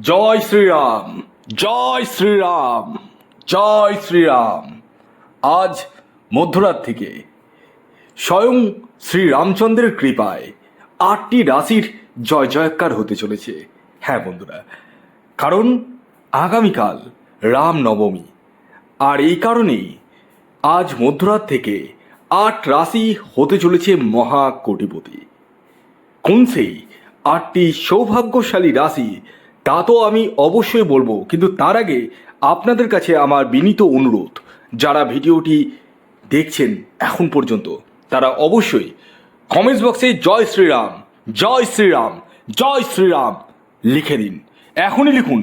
জয় শ্রীরাম জয় শ্রীরাম জয় শ্রীরাম। আজ মধ্যরাত থেকে স্বয়ং শ্রী রামচন্দ্রের কৃপায় আটটি রাশির জয় জয়কার হতে চলেছে। হ্যাঁ বন্ধুরা, কারণ আগামীকাল রাম নবমী আর এই কারণেই আজ মধ্যরাত থেকে আট রাশি হতে চলেছে মহা কোটিপতি কোন সেই আটটি সৌভাগ্যশালী রাশি তা তো আমি অবশ্যই বলব, কিন্তু তার আগে আপনাদের কাছে আমার বিনীত অনুরোধ, যারা ভিডিওটি দেখছেন এখন পর্যন্ত, তারা অবশ্যই কমেন্টস বক্সে জয় শ্রীরাম জয় শ্রীরাম জয় শ্রীরাম লিখে দিন। এখনই লিখুন,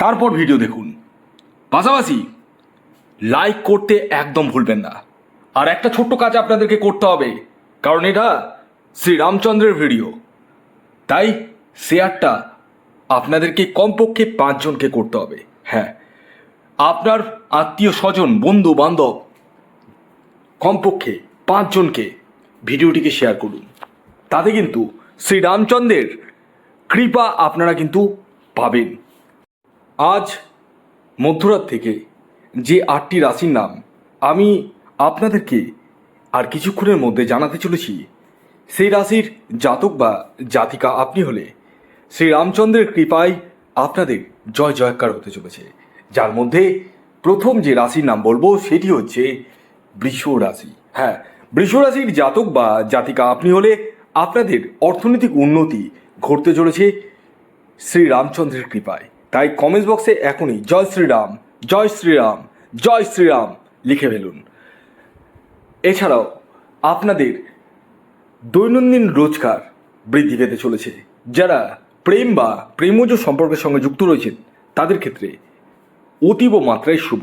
তারপর ভিডিও দেখুন। পাশাপাশি লাইক করতে একদম ভুলবেন না। আর একটা ছোট্ট কাজ আপনাদেরকে করতে হবে, কারণ এটা শ্রীরামচন্দ্রের ভিডিও। তাই শেয়ারটা আপনাদেরকে কমপক্ষে পাঁচজনকে করতে হবে। হ্যাঁ। আপনার আত্মীয় স্বজন, বন্ধু, বান্ধব, কমপক্ষে পাঁচজনকে ভিডিওটিকে শেয়ার করুন। তাতে কিন্তু শ্রী রামচন্দ্রের কৃপা আপনারা কিন্তু পাবেন। আজ মধ্যরাত থেকে যে আটটি রাশির নাম আমি আপনাদেরকে আর কিছুক্ষণের মধ্যে জানাতে চলেছি, সেই রাশির জাতক বা জাতিকা আপনি হলে শ্রী রামচন্দ্রের কৃপায় আপনাদের জয় জয়কার হতে চলেছে। যার মধ্যে প্রথম যে রাশির নাম বলব, সেটি হচ্ছে বৃষ রাশি। হ্যাঁ বৃষ রাশির জাতক বা জাতিকা আপনি হলে আপনাদের অর্থনৈতিক উন্নতি ঘটতে চলেছে শ্রী রামচন্দ্রের কৃপায়। তাই কমেন্টস বক্সে এখনই জয় শ্রীরাম জয় শ্রীরাম জয় শ্রীরাম লিখে ফেলুন। এছাড়াও আপনাদের দৈনন্দিন রোজগার বৃদ্ধি পেতে চলেছে। যারা প্রেম বা প্রেমজ সম্পর্কের সঙ্গে যুক্ত রয়েছেন তাদের ক্ষেত্রে অতীব মাত্রায় শুভ।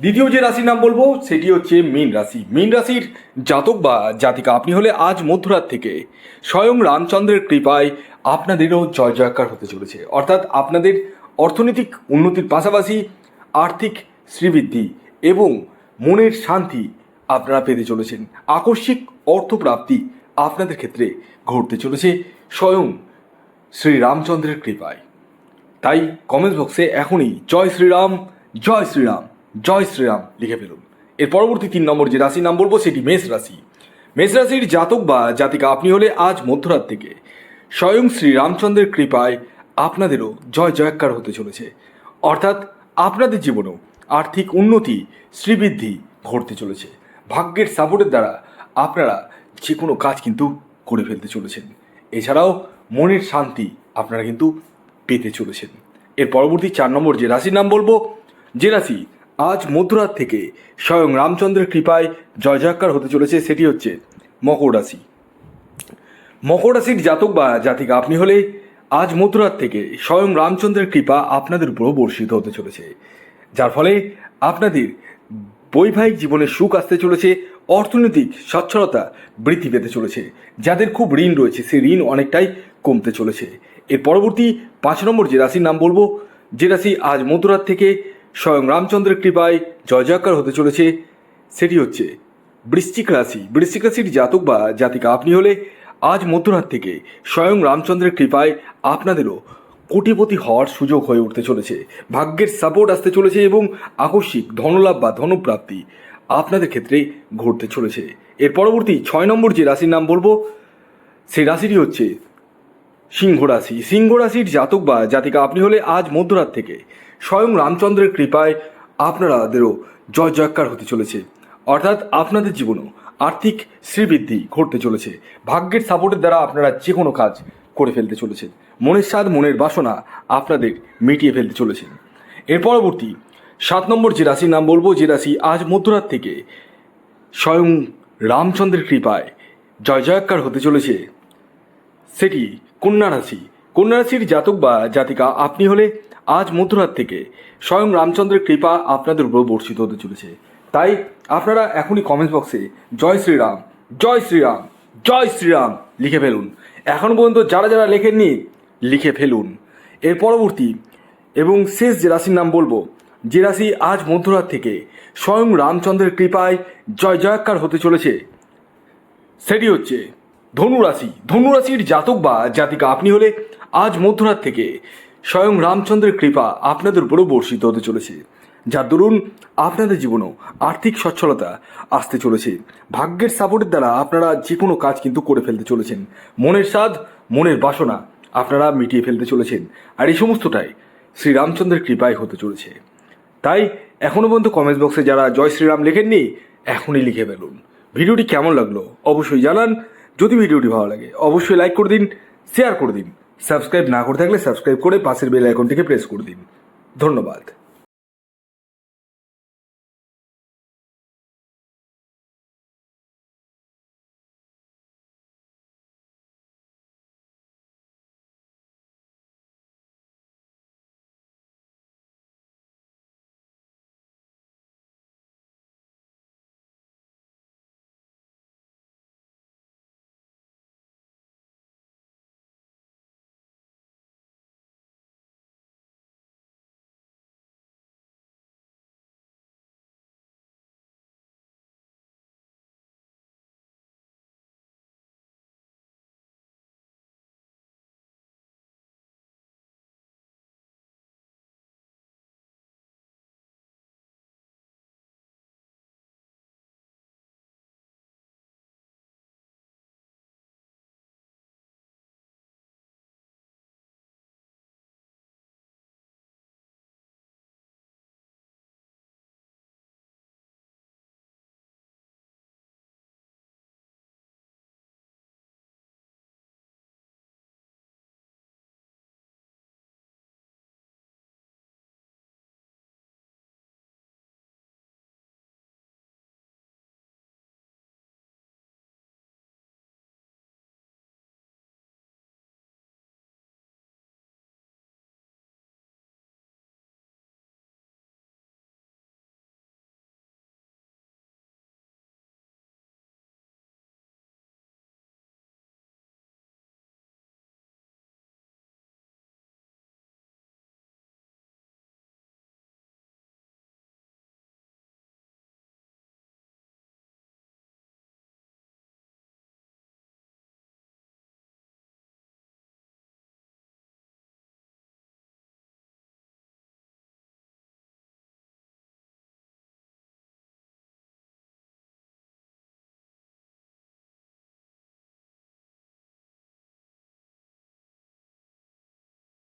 দ্বিতীয় যে রাশির নাম বলব, সেটি হচ্ছে মীন রাশি। মীন রাশির জাতক বা জাতিকা, আপনি হলে আজ মধ্যরাত থেকে স্বয়ং রামচন্দ্রের কৃপায় আপনাদেরও জয় জয়কার হতে চলেছে। অর্থাৎ আপনাদের অর্থনৈতিক উন্নতির পাশাপাশি আর্থিক শ্রীবৃদ্ধি এবং মনের শান্তি আপনারা পেতে চলেছেন। আকস্মিক অর্থপ্রাপ্তি আপনাদের ক্ষেত্রে ঘটতে চলেছে স্বয়ং শ্রী রামচন্দ্রের কৃপায়। তাই কমেন্ট বক্সে এখনই জয় শ্রীরাম জয় শ্রীরাম জয় শ্রীরাম লিখে ফেলুন। এর পরবর্তী তিন নম্বর যে রাশির নাম বলব সেটি মেষ রাশি। মেষ রাশির জাতক বা জাতিকা আপনি হলে আজ মধ্যরাত থেকে স্বয়ং শ্রী রামচন্দ্রের কৃপায় আপনাদেরও জয় জয়কার হতে চলেছে। অর্থাৎ আপনাদের জীবনেও আর্থিক উন্নতি, শ্রীবৃদ্ধি ঘটতে চলেছে। ভাগ্যের সাপোর্টের দ্বারা আপনারা যে কোনো কাজ কিন্তু করে ফেলতে চলেছেন। এছাড়াও মনের শান্তি আপনারা কিন্তু পেতে চলেছেন। এর পরবর্তী চার নম্বর যে রাশির নাম বলব, যে রাশি আজ মধ্যরাত থেকে স্বয়ং রামচন্দ্রের কৃপায় জয় জয়কার হতে চলেছে, সেটি হচ্ছে মকর রাশি। মকর রাশির জাতক বা জাতিকা আপনি হলে আজ মধ্যরাত থেকে স্বয়ং রামচন্দ্রের কৃপা আপনাদের উপরও বর্ষিত হতে চলেছে। যার ফলে আপনাদের বৈবাহিক জীবনে সুখ আসতে চলেছে, অর্থনৈতিক সচ্ছলতা বৃদ্ধি পেতে চলেছে। যাদের খুব ঋণ রয়েছে, সেই ঋণ অনেকটাই কমতে চলেছে। এর পরবর্তী পাঁচ নম্বর যে রাশির নাম বলব, যে রাশি আজ মধ্যরাত থেকে স্বয়ং রামচন্দ্রের কৃপায় জয় জয়কার হতে চলেছে, সেটি হচ্ছে বৃশ্চিক রাশি। বৃশ্চিক রাশির জাতক বা জাতিকা আপনি হলে আজ মধ্যরাত থেকে স্বয়ং রামচন্দ্রের কৃপায় আপনাদেরও কোটিপতি হওয়ার সুযোগ হয়ে উঠতে চলেছে। ভাগ্যের সাপোর্ট আসতে চলেছে এবং আকস্মিক ধনলাভ বা ধনপ্রাপ্তি আপনাদের ক্ষেত্রে ঘটতে চলেছে। এর পরবর্তী ছয় নম্বর যে রাশির নাম বলব, সেই রাশিটি হচ্ছে সিংহ রাশি সিংহ রাশির জাতক বা জাতিকা, আপনি হলে আজ মধ্যরাত থেকে স্বয়ং রামচন্দ্রের কৃপায় আপনারাদেরও জয় জয়কার হতে চলেছে। অর্থাৎ আপনাদের জীবনও আর্থিক শ্রীবৃদ্ধি ঘটতে চলেছে। ভাগ্যের সাপোর্টের দ্বারা আপনারা যে কোনো কাজ করে ফেলতে চলেছেন। মনের স্বাদ, মনের বাসনা আপনাদের মিটিয়ে ফেলতে চলেছেন এর পরবর্তী সাত নম্বর যে রাশির নাম বলব, যে রাশি আজ মধ্যরাত থেকে স্বয়ং রামচন্দ্রের কৃপায় জয় জয়কার হতে চলেছে, সেটি কন্যা রাশি। কন্যা রাশির জাতক বা জাতিকা, আপনি হলে আজ মধ্যরাত থেকে স্বয়ং রামচন্দ্রের কৃপা আপনাদের উপর বর্ষিত হতে চলেছে। তাই আপনারা এখনই কমেন্ট বক্সে জয় শ্রীরাম জয় শ্রীরাম জয় শ্রীরাম লিখে ফেলুন। এখন পর্যন্ত যারা যারা লেখেননি, লিখে ফেলুন। এর পরবর্তী এবং শেষ যে রাশির নাম বলব, যে রাশি আজ মধ্যরাত থেকে স্বয়ং রামচন্দ্রের কৃপায় জয় জয়কার হতে চলেছে, সেটি হচ্ছে ধনুরাশি। ধনুরাশির জাতক বা জাতিকা, আপনি হলে আজ মধ্যরাত থেকে স্বয়ং রামচন্দ্রের কৃপা আপনাদের উপরও বর্ষিত হতে চলেছে। যার দরুন আপনাদের জীবনেও আর্থিক সচ্ছলতা আসতে চলেছে। ভাগ্যের সাপোর্টের দ্বারা আপনারা যে কোনো কাজ কিন্তু করে ফেলতে চলেছেন। মনের স্বাদ, মনের বাসনা আপনারা মিটিয়ে ফেলতে চলেছেন। আর এই সমস্তটাই শ্রী রামচন্দ্রের কৃপায় হতে চলেছে। তাই এখনও পর্যন্ত কমেন্টস বক্সে যারা জয় শ্রীরাম লেখেননি, এখনই লিখে ফেলুন। ভিডিওটি কেমন লাগল অবশ্যই জানান। যদি ভিডিওটি ভালো লাগে, অবশ্যই লাইক করে দিন শেয়ার করে দিন। সাবস্ক্রাইব না করে থাকলে সাবস্ক্রাইব করে পাশের বেল আইকনটিকে প্রেস করে দিন। ধন্যবাদ।